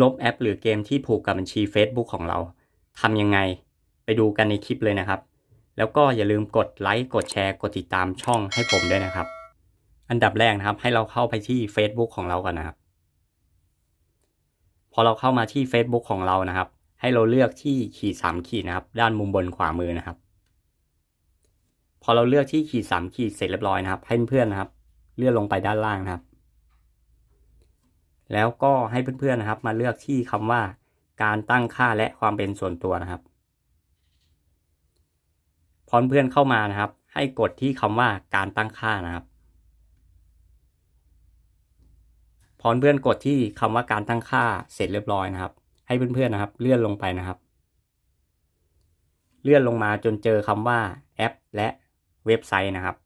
ลบแอปหรือเกมที่ผูกกับบัญชี Facebook ของเราทำยังไงไปดูกันในคลิปเลยนะครับ แล้วก็อย่าลืมกดไลค์กดแชร์กดติดตามช่องให้ผมด้วยนะครับ อันดับแรกนะครับให้เราเข้าไปที่ Facebook ของเราก่อนนะครับ พอเราเข้ามาที่ Facebook ของเรานะครับ ให้เราเลือกที่ขีดสามขีดนะครับ ด้านมุมบนขวามือนะครับ พอเราเลือกที่ขีดสามขีดเสร็จเรียบร้อยนะครับให้เพื่อนนะครับ เลื่อนลงไปด้านล่างนะครับ แล้วก็ให้เพื่อนๆนะครับ มาเลือกที่คำว่า การตั้งค่าและความเป็นส่วนตัวนะครับ พอเพื่อนเข้ามานะครับ ให้กดที่คำว่าการตั้งค่านะครับพอเพื่อนกดที่คำว่าการตั้งค่าเสร็จเรียบร้อยนะครับ ให้เพื่อนๆนะครับ เลื่อนลงไปนะครับ เลื่อนลงมาจนเจอคำว่าแอป และเว็บไซต์นะครับ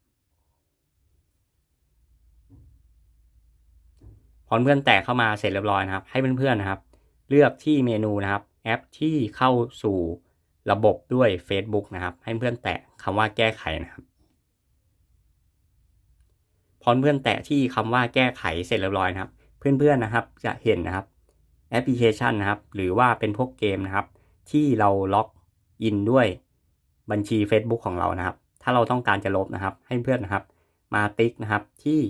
พอเพื่อนแตะเข้ามาเสร็จเรียบร้อยนะครับ ให้เพื่อนๆนะครับ เลือกที่เมนูนะครับ แอปที่เข้าสู่ระบบด้วย Facebook นะครับ ให้เพื่อนแตะคำว่าแก้ไขนะครับ พอเพื่อนแตะที่คำว่าแก้ไขเสร็จเรียบร้อยนะครับ เพื่อนๆนะครับจะเห็นนะครับแอปพลิเคชันนะครับ หรือว่าเป็นพวกเกมนะครับ ที่เราล็อกอินด้วยบัญชี Facebook ของเรานะครับ ถ้าเราต้องการจะลบนะครับ ให้เพื่อนนะครับ มาติ๊กนะครับที่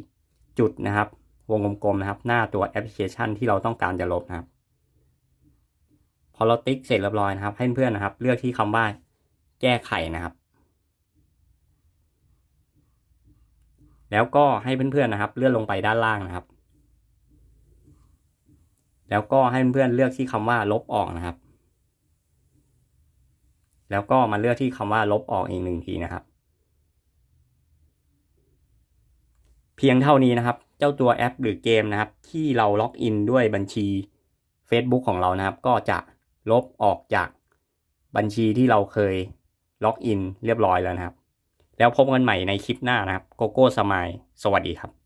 จุดนะครับ วงกลมๆนะครับ หน้าตัวแอปพลิเคชันที่เราต้องการจะลบนะครับ พอเราติ๊กเสร็จเรียบร้อยนะครับ ให้เพื่อนนะครับ เลือกที่คำว่า แก้ไขนะครับ แล้วก็ให้เพื่อนๆนะครับ เลื่อนลงไปด้านล่างนะครับ แล้วก็ให้เพื่อนๆเลือกที่คำว่าลบออกนะครับ แล้วก็มาเลือกที่คำว่าลบออกอีกหนึ่งทีนะครับ เพียงเท่านี้นะครับ เจ้าตัวแอปหรือเกมนะครับ ที่เราล็อกอินด้วยบัญชี Facebook ของเรานะครับ ก็จะลบออกจากบัญชีที่เราเคยล็อกอินเรียบร้อยแล้วนะครับ แล้วพบกันใหม่ในคลิปหน้านะครับโกโก้สมายสวัสดีครับ